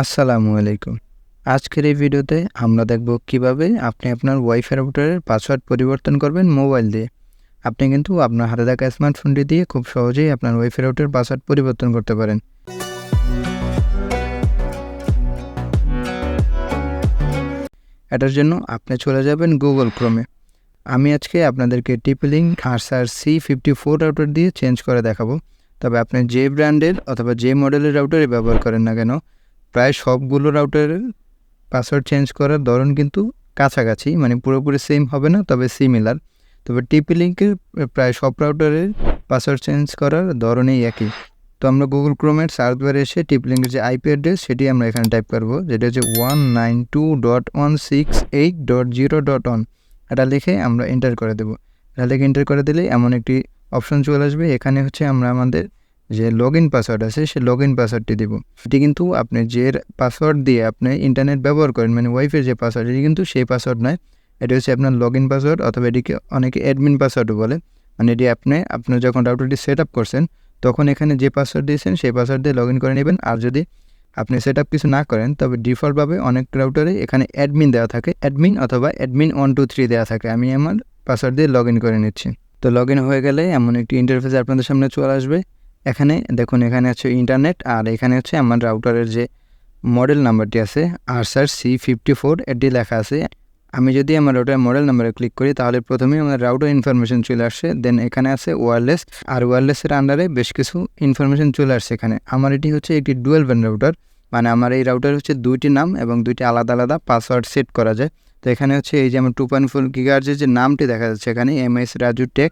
আসসালামু আলাইকুম। আজকের এই ভিডিওতে আমরা দেখব কীভাবে আপনি আপনার ওয়াইফাই রাউটারের পাসওয়ার্ড পরিবর্তন করবেন মোবাইল দিয়ে। আপনি কিন্তু আপনার হাতে থাকা স্মার্টফোনটি দিয়ে খুব সহজেই আপনার ওয়াইফাই রাউটারের পাসওয়ার্ড পরিবর্তন করতে পারেন। এটার জন্য আপনি চলে যাবেন গুগল ক্রোমে আমি আজকে আপনাদেরকে TP Link Archer C fifty four router দিয়ে চেঞ্জ করে দেখাবো। তবে আপনি যে ব্র্যান্ডের অথবা যে মডেলের রাউটারই ব্যবহার করেন না কেন প্রায় সবগুলো রাউটারের পাসওয়ার্ড চেঞ্জ করার ধরন কিন্তু কাছাকাছি মানে পুরোপুরি সেম হবে না, তবে সিমিলার তবে টিপি লিঙ্কের প্রায় সব রাউটারের পাসওয়ার্ড চেঞ্জ করার ধরনেই একই। তো আমরা গুগল ক্রোমের সার্চ বারে এসে টিপি লিঙ্কের যে আইপি অ্যাড্রেস সেটি আমরা এখানে টাইপ করব, যেটা হচ্ছে one nine two dot one six eight dot zero dot one এটা লিখে আমরা এন্টার করে দেবো। এটা লিখে এন্টার করে দিলে এমন একটি অপশন চলে আসবে। এখানে হচ্ছে আমরা আমাদের যে লগ ইন পাসওয়ার্ড আছে, সে লগ ইন পাসওয়ার্ডটি দেবো। এটি কিন্তু আপনি যে পাসওয়ার্ড দিয়ে আপনি ইন্টারনেট ব্যবহার করেন মানে ওয়াইফের যে পাসওয়ার্ড এটি কিন্তু সেই পাসওয়ার্ড নয়। এটি হচ্ছে আপনার লগ ইন পাসওয়ার্ড অথবা এটিকে অনেকে অ্যাডমিন পাসওয়ার্ডও বলে। মানে এটি আপনি আপনার যখন রাউটারটি সেট আপ করছেন, তখন এখানে যে পাসওয়ার্ড দিয়েছেন, সেই পাসওয়ার্ড দিয়ে লগ ইন করে নেবেন। আর যদি আপনি সেট আপ কিছু না করেন, তবে ডিফল্টভাবে অনেক রাউটারে এখানে অ্যাডমিন দেওয়া থাকে। অ্যাডমিন অথবা অ্যাডমিন ওয়ান টু থ্রি দেওয়া থাকে। আমি আমার পাসওয়ার্ড দিয়ে লগ ইন করে নিচ্ছি। তো লগ ইন হয়ে গেলে এমন একটি ইন্টারফেস আপনাদের সামনে চলে আসবে। এখানে দেখুন, এখানে হচ্ছে ইন্টারনেট আর এখানে হচ্ছে আমার রাউটারের যে মডেল নাম্বারটি আছে আরসার সি ফিফটি ফোর এটি লেখা আছে। আমি যদি আমার রাউটারের মডেল নাম্বারে ক্লিক করি, তাহলে প্রথমেই আমার রাউটার ইনফরমেশন চলে আসছে দেন এখানে আছে ওয়্যারলেস আর ওয়্যারলেসের আন্ডারে বেশ কিছু ইনফরমেশন চলে আসছে এখানে। আমার এটি হচ্ছে একটি ডুয়েল ব্যান্ড রাউটার মানে আমার এই রাউটার হচ্ছে দুইটি নাম এবং দুইটি আলাদা আলাদা পাসওয়ার্ড সেট করা যায়। তো এখানে হচ্ছে এই যে আমার টু পয়েন্ট ফোর গিগার্জের যে নামটি দেখা যাচ্ছে এখানে এম এস রাজু টেক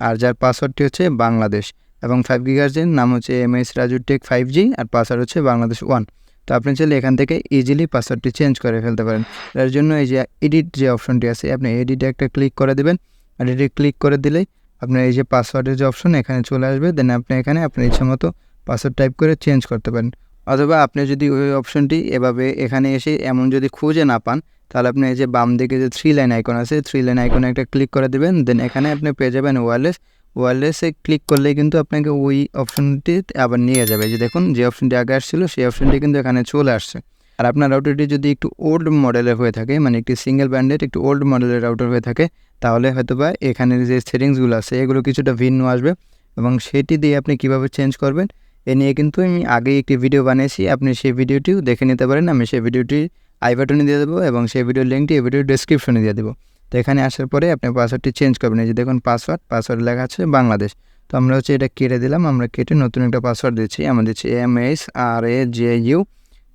আর যার পাসওয়ার্ডটি হচ্ছে বাংলাদেশ। এবং ফাইভ জি গিগার্জের নাম হচ্ছে M S Raju tech five G আর পাসওয়ার্ড হচ্ছে বাংলাদেশ ওয়ান তো আপনি চাইলে এখান থেকে ইজিলি পাসওয়ার্ডটি চেঞ্জ করে ফেলতে পারেন। এর জন্য এই যে এডিট যে অপশনটি আছে, আপনি এডিটে একটা ক্লিক করে দেবেন। আর এটি ক্লিক করে দিলেই আপনার এই যে পাসওয়ার্ডের যে অপশন এখানে চলে আসবে। দেন আপনি এখানে আপনার ইচ্ছে মতো পাসওয়ার্ড টাইপ করে চেঞ্জ করতে পারেন। অথবা আপনি যদি ওই অপশনটি এভাবে এখানে এসে এমন যদি খুঁজে না পান, তাহলে আপনি এই যে বাম দিকে যে থ্রি লাইন আইকন আছে থ্রি লাইন আইকনে একটা ক্লিক করে দেবেন। দেন এখানে আপনি পেয়ে যাবেন ওয়্যারলেস ওয়্যারলেসে ক্লিক করলে কিন্তু আপনাকে ওই অপশনটি আবার নিয়ে যাবে। যে দেখুন, যে অপশনটি আগে আসছিল, সেই অপশনটি কিন্তু এখানে চলে আসছে। আর আপনার রাউটারটি যদি একটু ওল্ড মডেলের হয়ে থাকে মানে একটি সিঙ্গেল ব্র্যান্ডের একটু ওল্ড মডেলের রাউটার হয়ে থাকে, তাহলে হয়তো বা এখানের যে সেটিংসগুলো আছে, এগুলো কিছুটা ভিন্ন আসবে এবং সেটি দিয়ে আপনি কীভাবে চেঞ্জ করবেন, এ নিয়ে কিন্তু আমি আগেই একটি ভিডিও বানিয়েছি। আপনি সেই ভিডিওটিও দেখে নিতে পারেন। আমি সেই ভিডিওটি আই বাটনে দিয়ে দেবো এবং সেই ভিডিওর লিঙ্কটি এই ভিডিওর ডিসক্রিপশনে দিয়ে দেবো। তো এখানে আসার পরে আপনি পাসওয়ার্ডটি চেঞ্জ করবেন। এই যে দেখুন পাসওয়ার্ড পাসওয়ার্ড লেখা আছে বাংলাদেশ। তো আমরা হচ্ছে এটা কেটে দিলাম, আমরা কেটে নতুন একটা পাসওয়ার্ড দিচ্ছি। আমরা দিচ্ছি M S R A J U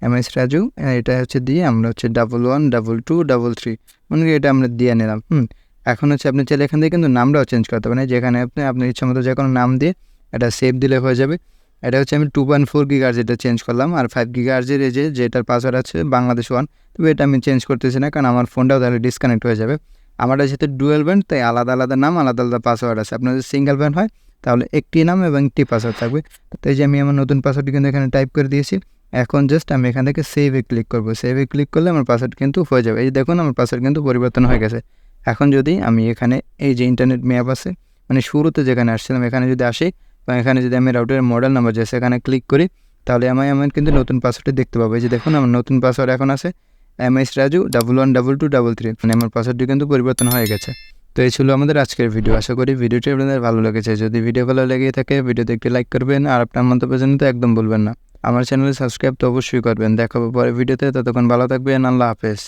M S Raju এটা হচ্ছে দিয়ে আমরা হচ্ছে double one double two double three মনে এটা আমরা দিয়ে নিলাম, হুম। এখন হচ্ছে আপনি চাইলে এখান থেকে কিন্তু নামটাও চেঞ্জ করতে পারেন। যেখানে আপনি, আপনার ইচ্ছা মতো যে কোনো নাম দিয়ে এটা সেভ দিলে হয়ে যাবে। এটা হচ্ছে আমি টু পয়েন্ট ফোর গিগার যেটা চেঞ্জ করলাম, আর ফাইভ গিগার্জের এই যে, যেটার পাসওয়ার্ড আছে বাংলাদেশ ওয়ান তবে এটা আমি চেঞ্জ করতেছি না, কারণ আমার ফোনটাও তাহলে ডিসকানেক্ট হয়ে যাবে। আমারটা যেহেতু ডুয়েল ব্যান্ড তাই আলাদা আলাদা নাম, আলাদা আলাদা পাসওয়ার্ড আছে। আপনার যদি সিঙ্গেল ব্যান্ড হয়, তাহলে একটি নাম এবং একটি পাসওয়ার্ড থাকবে। তাই যে আমি আমার নতুন পাসওয়ার্ডটি কিন্তু এখানে টাইপ করে দিয়েছি। এখন জাস্ট আমি এখান থেকে সেভে ক্লিক করব। সেভে ক্লিক করলে আমার পাসওয়ার্ড কিন্তু হয়ে যাবে। এই দেখুন, আমার পাসওয়ার্ড কিন্তু পরিবর্তন হয়ে গেছে। এখন যদি আমি এখানে এই যে ইন্টারনেট ম্যাপ আছে মানে শুরুতে যেখানে আসছিলাম, এখানে যদি আসি বা এখানে যদি আমি রাউটারের মডেল নাম্বার যে সেখানে ক্লিক করি, তাহলে আমি আমার কিন্তু নতুন পাসওয়ার্ডটি দেখতে পাবো। এই যে দেখুন, আমার নতুন পাসওয়ার্ড এখন আছে। M S Raju double one double two double three মানে আমার পাসওয়ার্ডটি কিন্তু পরিবর্তন হয়ে গেছে। তো এই ছিল আমাদের আজকের ভিডিও আশা করি ভিডিওটি আপনাদের ভালো লেগেছে। যদি ভিডিও ভালো লেগে থাকে ভিডিওতে একটি লাইক করবেন আর আপনার মন্তব্য তো একদম বলবেন না। আমার চ্যানেলে সাবস্ক্রাইব তো অবশ্যই করবেন। দেখাবো পরে ভিডিওতে ততক্ষণ ভালো থাকবেন। আল্লাহ হাফেজ।